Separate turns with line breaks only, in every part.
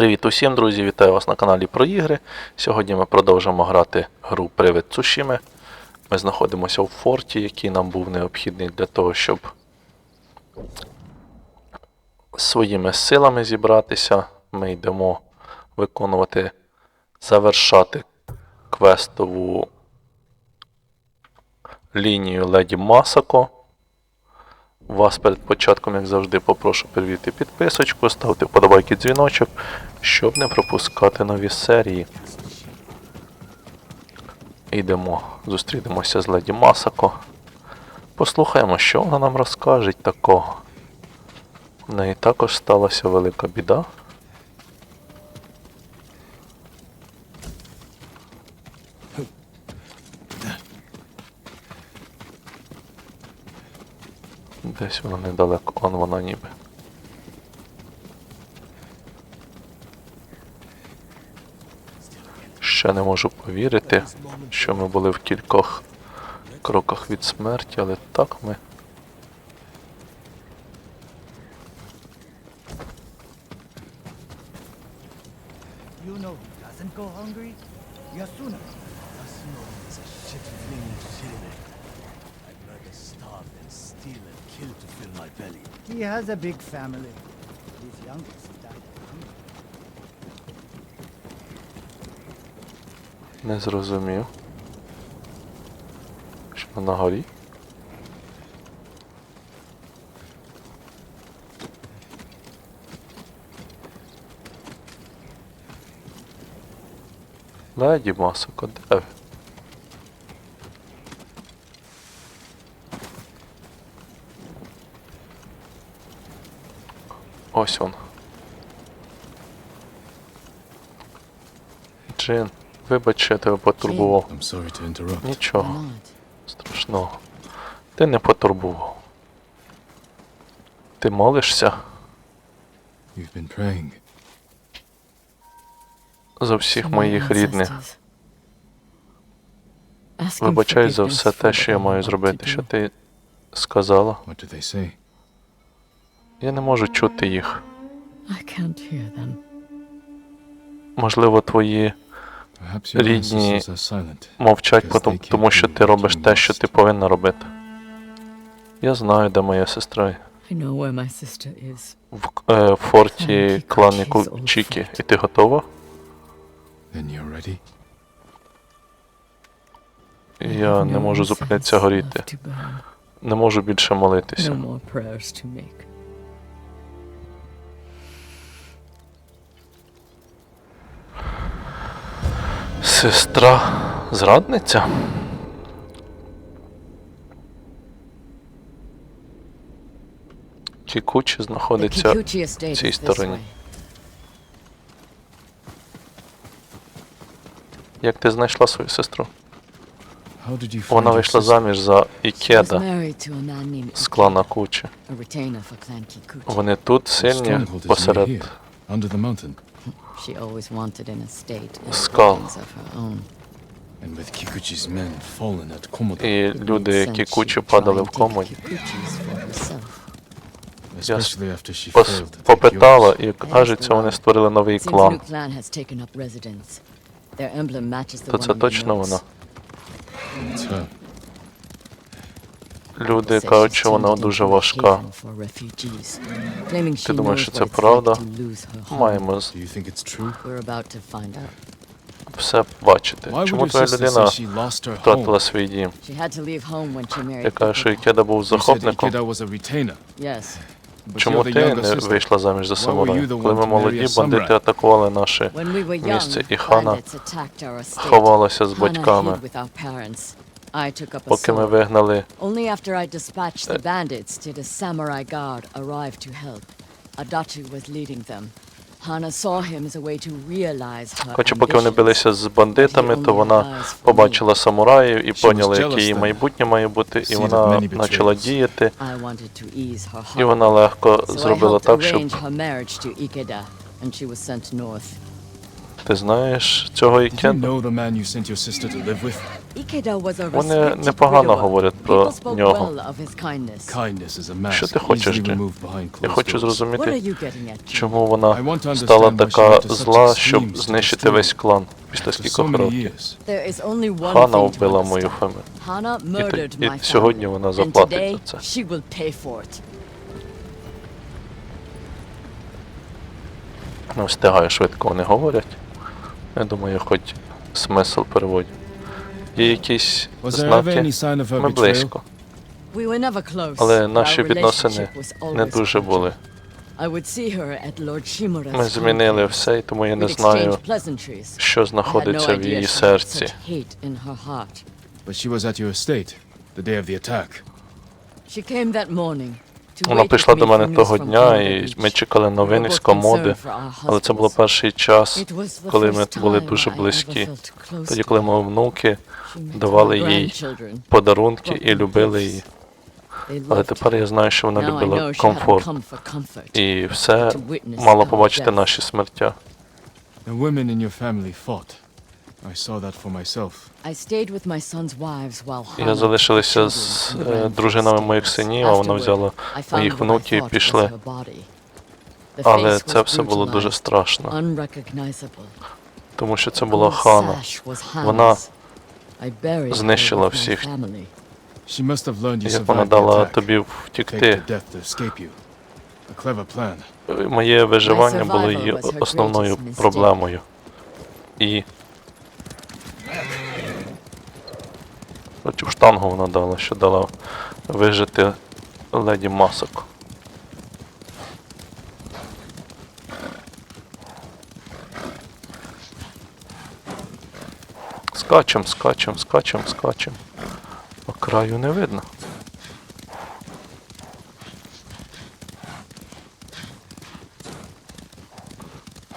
Привіт усім, друзі! Вітаю вас на каналі про ігри. Сьогодні ми продовжимо грати гру Привид Цушіми. Ми знаходимося в форті, який нам був необхідний для того, щоб своїми силами зібратися. Ми йдемо виконувати, завершати квестову лінію Леді Масако. Вас перед початком, як завжди, попрошу перевірити підписочку, ставте вподобайки дзвіночок, щоб не пропускати нові серії. Йдемо, зустрінемося з леді Масако. Послухаємо, що вона нам розкаже такого. В неї також сталася велика біда. Десь вона недалеко, он вона ніби. Ще не можу повірити, що ми були в кількох кроках від смерті, але так ми.
Yasuna.
Yasuno is a shit-flinging shithead. kill to fill my belly.
He has a big family. His youngest died of hunger.
Не зрозумів. Що на горі? Леді Масоко, де ви? Ось он. Джин, вибач, що я тебе потурбував. Нічого страшного. Ти не потурбував. Ти молишся за всіх моїх рідних. Вибачай за все те, що я маю зробити, що ти сказала. Я не можу чути їх.
I can't hear them.
Можливо, твої Рідні мовчать, тому що ти робиш те, що ти повинна робити. Я знаю, де моя сестра. В е, форті
Клан
клані Чікі. І ти готова? Я не можу зупинитися горіти. Не можу більше молитися. Сестра зрадниця? Кікучі знаходиться
estate
цій стороні. Як ти знайшла свою сестру? Вона вийшла заміж за Ікеда з клана
Ikeda,
Кучі. Вони тут сильні посеред
She always wanted an estate and
Skull.
buildings of her own.
And with Kikuchi's men fallen at Komodo,
і люди,
made
які
sense she'd
Кучі
try
падали в
after she
Пос-
failed
попитала, і кажеться, вони створили новий клан.
new clan has taken up residence. Their emblem matches the
То
one
це точно вона.
It's her.
Люди кажуть, що вона дуже важка. Ти думаєш, що це правда? Маємо з- все бачити. Чому твоя людина втратила свій дім? Ти кажеш, що. Ікеда був захопником. Чому ти не вийшла заміж за самурая? Коли ми молоді, бандити атакували наше місце, і Хана ховалася з батьками, поки ми
sword.
вигнали.
Only after I dispatched the bandits did a samurai guard arrive to help. Adachi was leading them. Hana saw him as a way to realize her
Хоча поки вони билися з бандитами, то вона побачила самураїв і поняла, яке її майбутнє має бути, і вона почала діяти, і вона легко зробила так, щоб. Ти знаєш цього
Did
Вони непогано говорять про нього. Що ти хочеш,
behind
Я хочу зрозуміти, чому вона стала така зла, щоб знищити весь клан після скількох років.
years.
There is only one
Хана
thing to
вбила мою.
Hana
І, і сьогодні вона заплатить за це. Не встигаю швидко вони говорять. Я думаю, хоч смисл переводять. Є якісь знаки? Ми близько, але наші відносини не дуже були. Ми змінили все, і тому я не знаю, що знаходиться в її серці. Вона прийшла до мене того дня, і ми чекали новин
We were
із
both
комоди, але це було перший час, коли ми були дуже близькі. Тоді, коли мої внуки давали їй подарунки і любили її. Але тепер я знаю, що вона любила комфорт. І все
our
побачити наші смертя.
The women in your family fought. I saw that for myself.
I stayed with my son's wives while
Я
the
з е, дружинами моїх синів, а вона взяла моїх внуків і пішли. Але це все було дуже страшно, тому що це була хана. Вона
Hana's. I buried her
знищила всіх.
family.
She must have learned you
Як вона дала тобі втікти.
to death to escape you. A clever plan.
Моє виживання було
survival
її
was her
основною проблемою. І цю штангу вона дала, що дала вижити леді масок. Скачем, скачем, скачем, скачем. А краю не видно.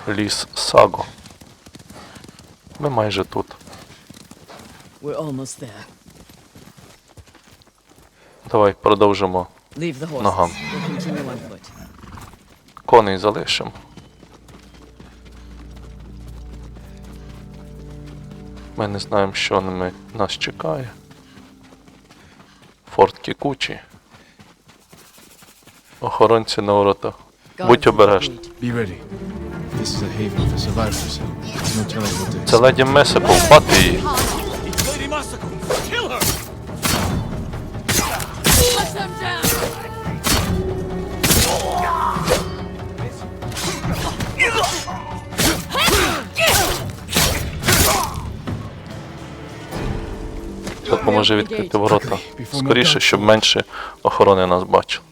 Ліс Саго. Ми майже тут.
We're almost there.
Давай продовжимо. Ногам. Коней залишимо. Ми не знаємо, що нами нас чекає. Форт Кікучі. Охоронці на воротах. Будь
обережні.
Це леді
обережний. повпати Be
Допоможи відкрити ворота. Скоріше, щоб менше охорони нас бачили.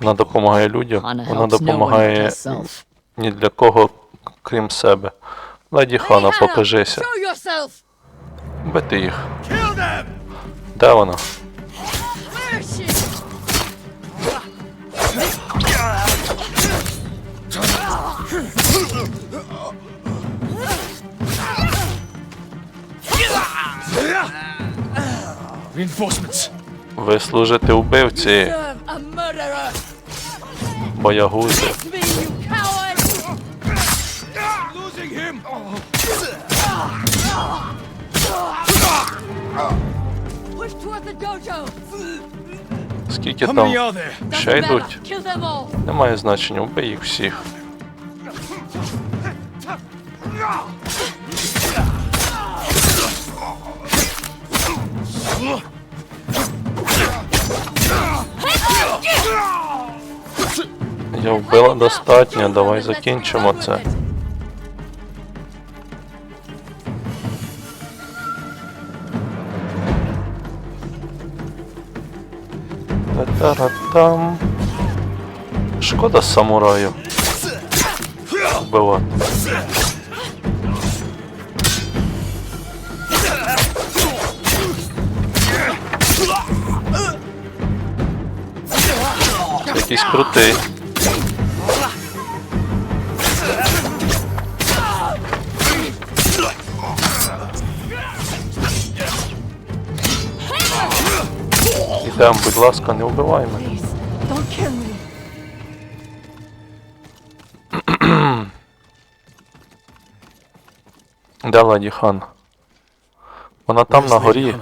Вона допомагає людям, вона допомагає ні для кого, крім себе. Леді Хана, покажися. Бити їх. Де вона?
Push toward the dojo!
Скільки там ще йдуть? Немає значення, убий їх всіх. Я вбила достатньо, давай закінчимо це. Та-та-ра-там. Шкода самураю. Вбивати. Якийсь крутий. Тем, будь ласка, не вбивай мене. Де Ладі хан? Вона там на горі.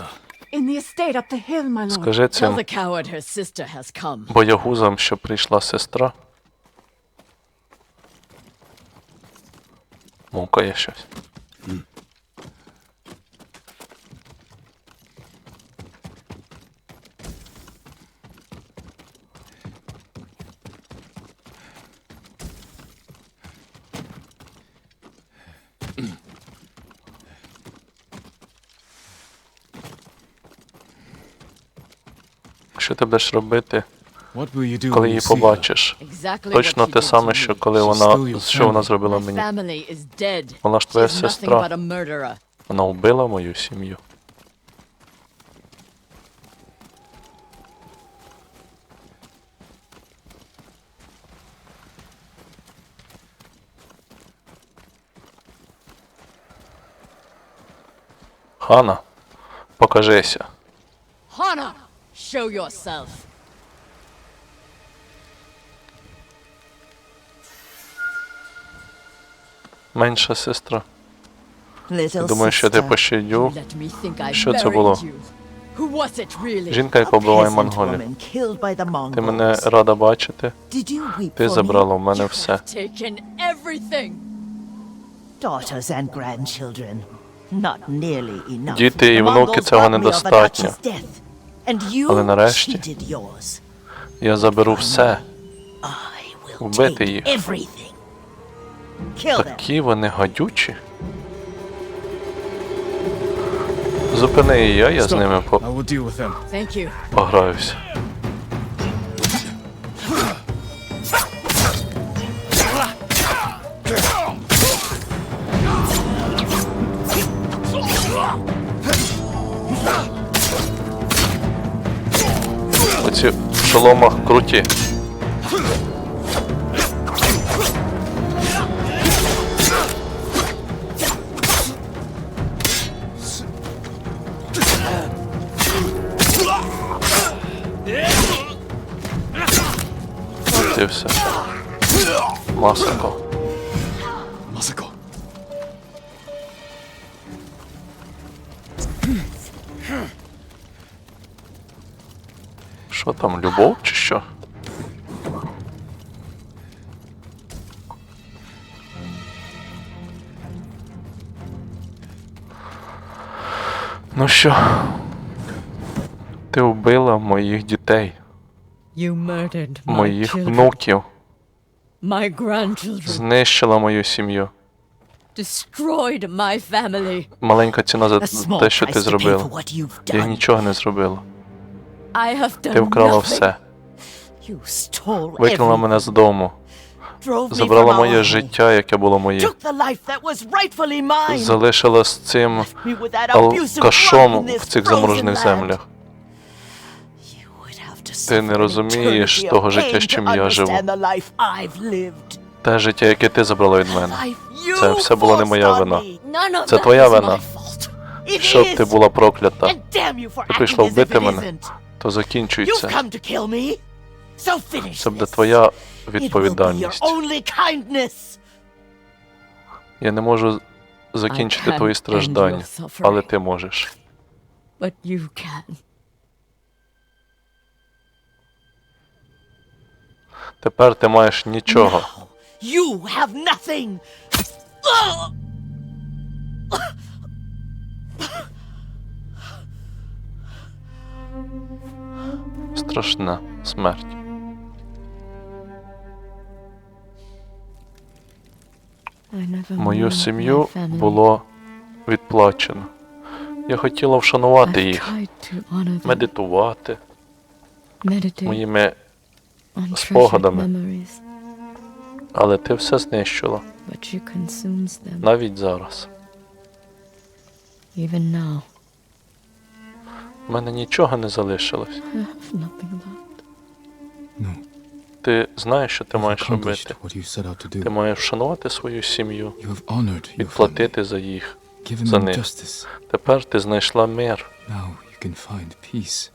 In the estate up the hill, my lord.
Скажи цим
the coward her sister has come.
боягузам, що прийшла сестра. Мовкає щось. Що ти будеш робити, коли її побачиш? Точно те саме, що коли вона що вона зробила мені. Вона ж твоя сестра. Вона вбила мою сім'ю. Хана, покажися.
Hana, show yourself.
Менша сестра. Думаю, що ти пощадю. Що це було? Жінка, яка вбиває монголів.
woman killed by the
Ти мене рада бачити. Ти забрала в мене все.
Taken everything.
Daughters and grandchildren. Not nearly enough.
Діти і внуки цього недостатньо. Але нарешті. Я заберу все.
I will
Вбити
take
їх.
everything. Kill them.
Такі вони гадючі. Зупини і я, я з ними по-
I will deal with them.
Thank you.
пограюся. Оці в шоломах круті. От і все. Масако. Що там, любов чи що? Ну що? Ти вбила моїх дітей, моїх внуків, знищила мою сім'ю. Маленька ціна за те, що ти зробила. Я нічого не зробила.
I have done
Ти вкрала все.
You stole
Викинула
everything.
мене з дому.
Drove me
Забрала моє життя, яке було моє.
Took the life that was rightfully mine.
Залишила з цим
Me with that abusive
алкашом
blood in
в
this
цих заморожених
land.
землях.
You would have to
Ти не розумієш того життя, з чим я живу.
understand the life I've lived.
Те життя, яке ти забрала від мене.
Life you
Це все була не моя вина.
me.
None of
Це твоя вина.
my fault.
It
Щоб ти
is.
була проклята,
And damn you for
Ти прийшла вбити мене. То
You've
закінчується.
come to kill me. So finish
Це буде твоя відповідальність.
only kindness.
Я не можу закінчити
I
твої страждання, але ти можеш.
But you can.
Тепер ти маєш нічого.
You have nothing.
Страшна смерть. Мою сім'ю було відплачено. Я хотіла вшанувати їх, медитувати моїми, спогадами. але ти все знищила, навіть зараз. У мене нічого не залишилось.
I have nothing left.
No.
Ти знаєш, що ти
You've
маєш
accomplished
робити.
what you set out to
Ти маєш вшанувати свою сім'ю,
You have honored your family,
відплатити за їх.
given
за
them
них.
justice.
Тепер ти знайшла мир.
Now you can find peace.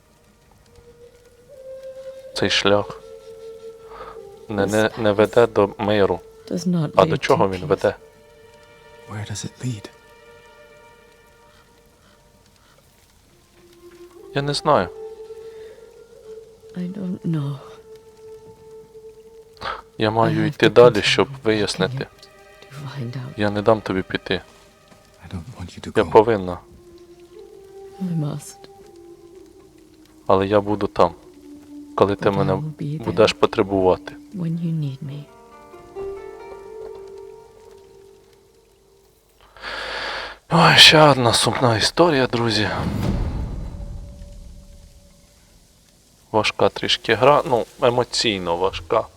цей шлях не, не, не веде до миру.
Does not
А
lead
до
to
чого він
peace.
веде?
Where does it lead?
Я не знаю.
I don't know.
Я маю йти далі, щоб вияснити. Я не дам тобі піти.
I don't want you to
Я повинна,
I must.
але я буду там, коли ти мене будеш потребувати.
When you need me.
Ой, ще одна сумна історія, друзі. Важка трішки гра, ну, емоційно важка.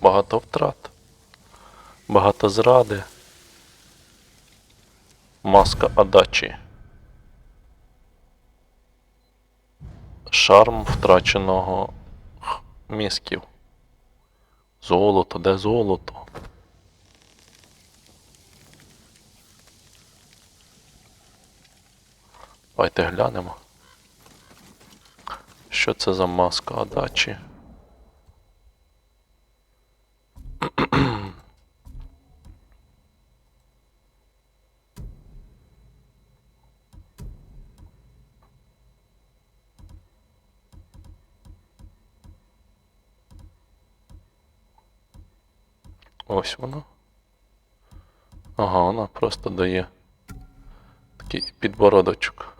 Багато втрат. Багато зради. Маска Адачі. Шарм втраченого мізків. Золото, де золото? Давайте глянемо. Що це за маска Адачі? Ось вона. Ага, вона просто дає такий підбородочок.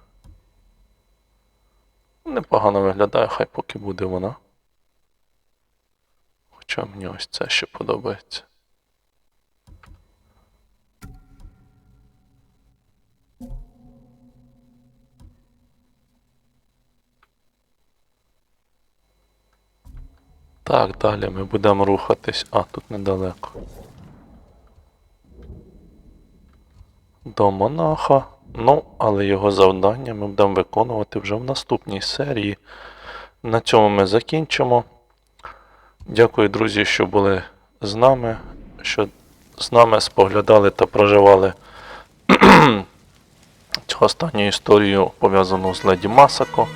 Непогано виглядає, хай поки буде вона. Хоча мені ось це ще подобається. Так, далі ми будемо рухатись. А, тут недалеко. До монаха. Ну, але його завдання ми будемо виконувати вже в наступній серії. На цьому ми закінчимо. Дякую, друзі, що були з нами, що з нами споглядали та проживали цю останню історію, пов'язану з Леді Масако.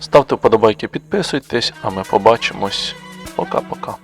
Ставте вподобайки, підписуйтесь, а ми побачимось. Пока-пока.